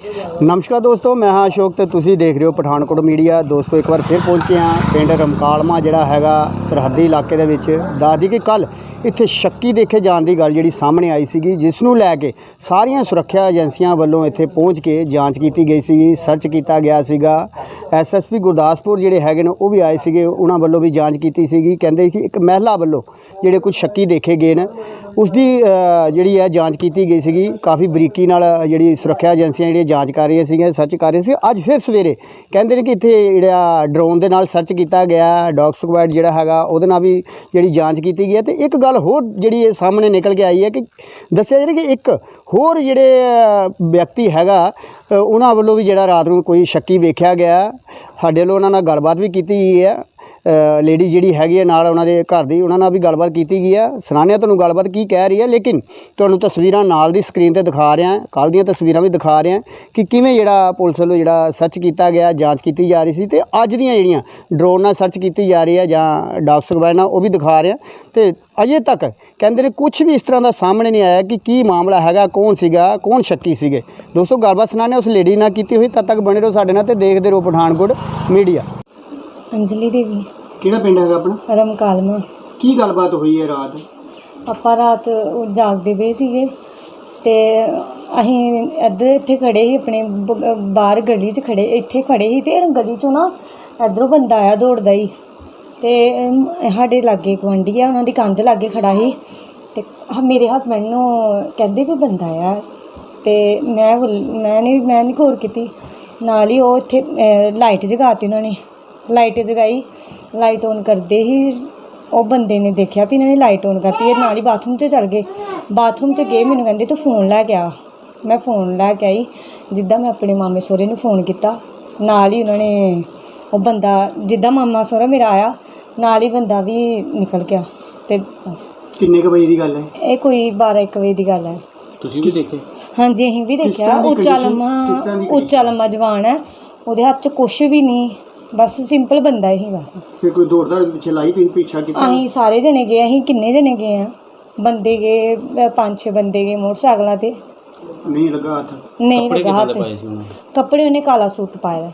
ਨਮਸਕਾਰ ਦੋਸਤੋ, ਮੈਂ ਹਾਂ ਅਸ਼ੋਕ ਤੇ ਤੁਸੀਂ ਦੇਖ ਰਹੇ ਹੋ ਪਠਾਨਕੋਟ ਮੀਡੀਆ। ਦੋਸਤੋ, ਇੱਕ ਵਾਰ ਫਿਰ ਪਹੁੰਚੇ ਹਾਂ ਪਿੰਡ ਰਮਕਾਲਮਾ, ਜਿਹੜਾ ਹੈਗਾ ਸਰਹੱਦੀ ਇਲਾਕੇ ਦੇ ਵਿੱਚ। ਦੱਸਦੀ ਕਿ ਕੱਲ ਇੱਥੇ ਸ਼ੱਕੀ ਦੇਖੇ ਜਾਣ ਦੀ ਗੱਲ ਜਿਹੜੀ ਸਾਹਮਣੇ ਆਈ ਸੀਗੀ, ਜਿਸ ਨੂੰ ਲੈ ਕੇ ਸਾਰੀਆਂ ਸੁਰੱਖਿਆ ਏਜੰਸੀਆਂ ਵੱਲੋਂ ਇੱਥੇ ਪਹੁੰਚ ਕੇ ਜਾਂਚ ਕੀਤੀ ਗਈ ਸੀਗੀ, ਸਰਚ ਕੀਤਾ ਗਿਆ ਸੀਗਾ। ਐਸਐਸਪੀ ਗੁਰਦਾਸਪੁਰ ਜਿਹੜੇ ਹੈਗੇ ਨੇ, ਉਹ ਵੀ ਆਏ ਸੀਗੇ, ਉਹਨਾਂ ਵੱਲੋਂ ਵੀ ਜਾਂਚ ਕੀਤੀ ਸੀਗੀ। ਕਹਿੰਦੇ ਕਿ ਇੱਕ ਮਹਿਲਾ ਵੱਲੋਂ ਜਿਹੜੇ ਕੁਝ ਸ਼ੱਕੀ ਦੇਖੇ ਗਏ ਨੇ ਉਸ ਦੀ ਜਿਹੜੀ ਹੈ ਜਾਂਚ ਕੀਤੀ ਗਈ ਸੀਗੀ। ਕਾਫੀ ਬਰੀਕੀ ਨਾਲ ਜਿਹੜੀ ਸੁਰੱਖਿਆ ਏਜੰਸੀਆਂ ਜਿਹੜੀਆਂ ਜਾਂਚ ਕਰ ਰਹੀਆਂ ਸੀਗੀਆਂ ਸਰਚ ਕਰ ਰਹੀਆਂ ਸੀ ਅੱਜ ਫਿਰ ਸਵੇਰੇ ਕਹਿੰਦੇ ਨੇ ਕਿ ਇੱਥੇ ਜਿਹੜਾ ਡਰੋਨ ਦੇ ਨਾਲ ਸਰਚ ਕੀਤਾ ਗਿਆ ਡੌਗ ਸਕੁਐਡ ਜਿਹੜਾ ਹੈਗਾ, ਉਹਦੇ ਨਾਲ ਵੀ ਜਿਹੜੀ ਜਾਂਚ ਕੀਤੀ ਗਈ ਹੈ। ਤੇ ਇੱਕ ਗੱਲ ਹੋਰ ਜਿਹੜੀ ਇਹ ਸਾਹਮਣੇ ਨਿਕਲ ਕੇ ਆਈ ਹੈ ਕਿ ਦੱਸਿਆ ਜਾ ਰਿਹਾ ਕਿ ਇੱਕ ਹੋਰ ਜਿਹੜੇ ਵਿਅਕਤੀ ਹੈਗਾ ਉਹਨਾਂ ਵੱਲੋਂ ਵੀ ਜਿਹੜਾ ਰਾਤ ਨੂੰ ਕੋਈ ਸ਼ੱਕੀ ਵੇਖਿਆ ਗਿਆ। ਸਾਡੇ ਵੱਲੋਂ ਉਹਨਾਂ ਨਾਲ ਗੱਲਬਾਤ ਵੀ ਕੀਤੀ ਗਈ ਹੈ। ਲੇਡੀ ਜਿਹੜੀ ਹੈਗੀ ਹੈ ਨਾਲ ਉਹਨਾਂ ਦੇ ਘਰ ਦੀ, ਉਹਨਾਂ ਨਾਲ ਵੀ ਗੱਲਬਾਤ ਕੀਤੀ ਗਈ ਹੈ ਸੁਣਾਉਂਦੇ ਹਾਂ ਤੁਹਾਨੂੰ ਗੱਲਬਾਤ ਕੀ ਕਹਿ ਰਹੀ ਹੈ ਲੇਕਿਨ ਤੁਹਾਨੂੰ ਤਸਵੀਰਾਂ ਨਾਲ ਦੀ ਸਕਰੀਨ ਤੇ ਦਿਖਾ ਰਿਹਾ ਕੱਲ ਦੀਆਂ ਤਸਵੀਰਾਂ ਵੀ ਦਿਖਾ ਰਿਹਾ ਕਿ ਕਿਵੇਂ ਜਿਹੜਾ ਪੁਲਿਸ ਵੱਲੋਂ ਜਿਹੜਾ ਸਰਚ ਕੀਤਾ ਗਿਆ, ਜਾਂਚ ਕੀਤੀ ਜਾ ਰਹੀ ਸੀ ਤੇ ਅੱਜ ਦੀਆਂ ਜਿਹੜੀਆਂ ਡਰੋਨ ਨਾਲ ਸਰਚ ਕੀਤੀ ਜਾ ਰਹੀ ਹੈ ਜਾਂ ਡਾਕ ਸਕਵਾਇਰ ਉਹ ਵੀ ਦਿਖਾ ਰਿਹਾ ਤੇ ਅਜੇ ਤੱਕ ਕਹਿੰਦੇ ਨੇ ਕੁਝ ਵੀ ਇਸ ਤਰ੍ਹਾਂ ਦਾ ਸਾਹਮਣੇ ਨਹੀਂ ਆਇਆ ਕਿ ਕੀ ਮਾਮਲਾ ਹੈਗਾ, ਕੌਣ ਸੀਗਾ, ਕੌਣ ਸ਼ੱਕੀ ਸੀਗੇ। ਦੋਸਤੋ, ਗੱਲਬਾਤ ਸੁਣਾਉਂਦੇ ਹਾਂ ਉਸ ਲੇਡੀ ਨਾਲ ਕੀਤੀ ਹੋਈ, ਤਦ ਤੱਕ ਬਣੇ ਰਹੋ ਸਾਡੇ ਨਾਲ ਤੇ ਦੇਖਦੇ ਰਹੋ ਪਠਾਨਕੋਟ ਮੀਡੀਆ। ਅੰਜਲੀ ਦੇਵੀ। ਕਿਹੜਾ ਪਿੰਡ ਹੈਗਾ ਆਪਣਾ? ਰਮਕਾਲਮਾ ਕੀ ਗੱਲਬਾਤ ਹੋਈ ਹੈ ਰਾਤ? ਆਪਾਂ ਰਾਤ ਉਹ ਜਾਗਦੇ ਪਏ ਸੀਗੇ ਤੇ ਅਸੀਂ ਇੱਧਰ ਇੱਥੇ ਖੜੇ ਸੀ ਆਪਣੇ ਬ- ਬਾਹਰ ਗਲੀ 'ਚ ਖੜੇ ਇੱਥੇ ਖੜੇ ਸੀ ਤੇ ਗਲੀ 'ਚੋਂ ਨਾ ਇੱਧਰੋਂ ਬੰਦਾ ਆਇਆ ਦੌੜਦਾ ਹੀ ਤੇ ਅਮ, ਸਾਡੇ ਲਾਗੇ ਗੁਆਂਢੀ ਆ ਉਹਨਾਂ ਦੀ ਕੰਧ ਲਾਗੇ ਖੜਾ ਸੀ ਤੇ ਹ- ਮੇਰੇ ਹਸਬੰਡ ਨੂੰ ਕਹਿੰਦੇ ਵੀ ਬੰਦਾ ਆ ਤੇ ਮੈਂ ਬੋਲ- ਮੈਂ ਨਹੀਂ ਮੈਂ ਨਹੀਂ ਗੌਰ ਕੀਤੀ। ਨਾਲ ਹੀ ਉਹ ਇੱਥੇ ਅ, ਲਾਈਟ ਜਗਾਤੀ ਉਹਨਾਂ ਨੇ। ਲਾਈਟ ਜਗਾਈ ਲਾਈਟ ਔਨ ਕਰਦੇ ਹੀ ਉਹ ਬੰਦੇ ਨੇ ਦੇਖਿਆ ਵੀ ਇਹਨਾਂ ਨੇ ਲਾਈਟ ਔਨ ਕਰਤੀ ਇਹ ਨਾਲ ਹੀ ਬਾਥਰੂਮ 'ਚ ਚਲ ਗਏ। ਬਾਥਰੂਮ 'ਚ ਗਏ ਮੈਨੂੰ ਕਹਿੰਦੇ ਤੂੰ ਫੋਨ ਲੈ ਕੇ ਆ। ਮੈਂ ਫੋਨ ਲੈ ਕੇ ਆਈ ਜਿੱਦਾਂ ਮੈਂ ਆਪਣੇ ਮਾਮੇ ਸਹੁਰੇ ਨੂੰ ਫੋਨ ਕੀਤਾ। ਨਾਲ ਹੀ ਉਹਨਾਂ ਨੇ ਉਹ ਬੰਦਾ ਜਿੱਦਾਂ ਮਾਮਾ ਸਹੁਰਾ ਮੇਰਾ ਆਇਆ ਨਾਲ ਹੀ ਬੰਦਾ ਵੀ ਨਿਕਲ ਗਿਆ ਤੇ ਬਸ। ਕਿੰਨੇ ਕੁ ਵਜੇ ਦੀ ਗੱਲ ਹੈ? ਇਹ ਕੋਈ 12 1 ਵਜੇ ਦੀ ਗੱਲ ਹੈ। ਤੁਸੀਂ ਵੀ ਦੇਖੇ? ਹਾਂਜੀ ਅਸੀਂ ਵੀ ਦੇਖਿਆ। ਤਰ੍ਹਾਂ ਦੀ ਉੱਚਾ condition- ਲੰਮਾ ਕਿਸ ਤਰ੍ਹਾਂ ਦੀ ਉੱਚਾ ਲੰਮਾ ਜਵਾਨ ਹੈ। ਉਹਦੇ ਹੱਥ 'ਚ ਕੁਛ ਵੀ ਨਹੀਂ। ਬਸ ਸਿੰਪਲ ਬੰਦਾ ਹੀ ਬਸ। ਫਿਰ ਕੋਈ ਦੌੜਦਾ ਪਿੱਛੇ ਲਾਈ ਪਈ ਪਿੱਛਾ ਕੀਤਾ? ਅਸੀਂ ਸਾਰੇ ਜਣੇ ਗਏ ਅਸੀਂ ਕਿੰਨੇ ਜਣੇ ਗਏ ਆ? ਬੰਦੇ ਗਏ ਅ, ਪੰਜ ਛੇ ਬੰਦੇ ਗਏ ਮੋਟਰਸਾਈਕਲਾਂ ਤੇ। ਨਹੀਂ ਲੱਗਾ ਹੱਥ। ਨਹੀਂ ਲੱਗਾ ਹੱਥ। ਕੱਪੜੇ ਉਹਨੇ ਕਾਲਾ ਸੂਟ ਪਾਇਆ।